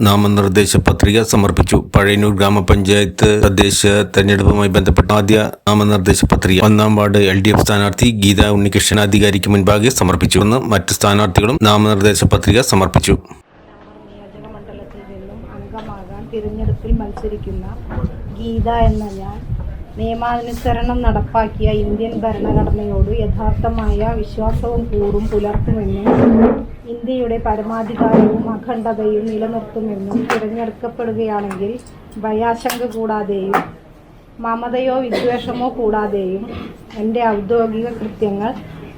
നാമനിർദ്ദേശ പത്രിക സമർപ്പിച്ചു. പഴയന്നൂർ ഗ്രാമപഞ്ചായത്ത് തദ്ദേശ തെരഞ്ഞെടുപ്പുമായി ബന്ധപ്പെട്ട ആദ്യ നാമനിർദ്ദേശ പത്രിക. ഒന്നാം വാർഡ് എൽ ഡി എഫ് സ്ഥാനാർത്ഥി ഗീത ഉണ്ണികൃഷ്ണൻ അധികാരിക്ക് മുൻപാകെ സമർപ്പിച്ചു. എന്ന് മറ്റ് സ്ഥാനാർത്ഥികളും നാമനിർദ്ദേശ പത്രിക സമർപ്പിച്ചു. തിരഞ്ഞെടുപ്പിൽ മത്സരിക്കുന്ന ഗീത എന്ന ഞാൻ നിയമാനുസരണം നടപ്പാക്കിയ ഇന്ത്യൻ ഭരണഘടനയോട് യഥാർത്ഥമായ വിശ്വാസവും കൂറും പുലർത്തുമെന്നും ഇന്ത്യയുടെ പരമാധികാരവും അഖണ്ഡതയും നിലനിർത്തുമെന്നും തിരഞ്ഞെടുക്കപ്പെടുകയാണെങ്കിൽ ഭയാശങ്ക കൂടാതെയും മമതയോ വിദ്വേഷമോ കൂടാതെയും എന്റെ ഔദ്യോഗിക കൃത്യങ്ങൾ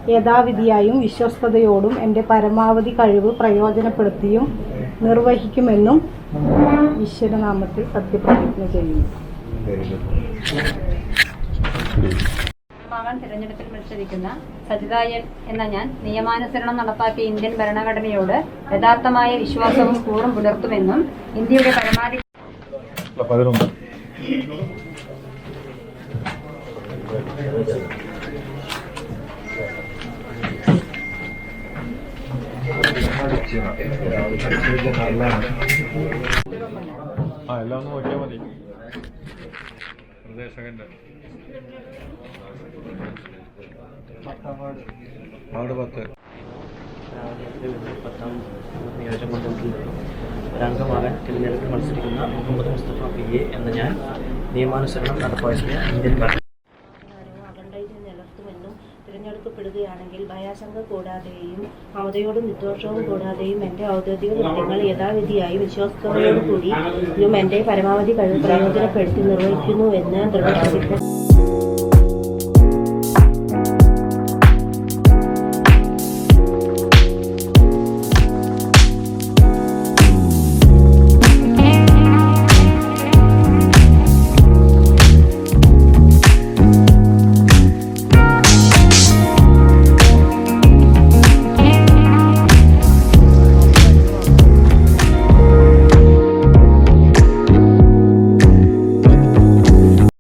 യഥാവിധിയായും വിശ്വസ്തയോടും എന്റെ പരമാവധി കഴിവ് പ്രയോജനപ്പെടുത്തിയും നിർവഹിക്കുമെന്നും ഈശ്വരനാമത്തിൽ സത്യപ്രതിജ്ഞ ചെയ്യുന്നു. തിരഞ്ഞെടുപ്പിൽ മത്സരിക്കുന്ന സജിതായൻ എന്ന ഞാൻ നിയമാനുസരണം നടപ്പാക്കിയ ഇന്ത്യൻ ഭരണഘടനയോട് യഥാർത്ഥമായ വിശ്വാസവും കൂറും പുലർത്തുമെന്നും ഇന്ത്യയുടെ പരമാധി എല്ലാം ഒന്ന് മതി. സെക്കൻഡ് വാർഡ് പത്ത്. പത്താം നിയോജക മണ്ഡലത്തിൽ നിന്നും ഒരംഗമാകാൻ തിരഞ്ഞെടുപ്പിൽ മത്സരിക്കുന്ന മുഹമ്മദ് മുസ്തഫ പി എ എന്ന ഞാൻ നിയമാനുസരണം നടപ്പാക്കിയ ഇന്ത്യൻ തിരഞ്ഞെടുക്കപ്പെടുകയാണെങ്കിൽ ഭയാശങ്ക കൂടാതെയും മമതയോടും വിദ്വേഷവും കൂടാതെയും എന്റെ ഔദ്യോഗിക കൃത്യങ്ങൾ യഥാവിധിയായി വിശ്വാസത്തോടുകൂടി ഞാൻ എന്റെ പരമാവധി കഴിവ് പ്രയോജനപ്പെടുത്തി നിർവഹിക്കുന്നുവെന്ന് ദൃഢപ്രതിജ്ഞ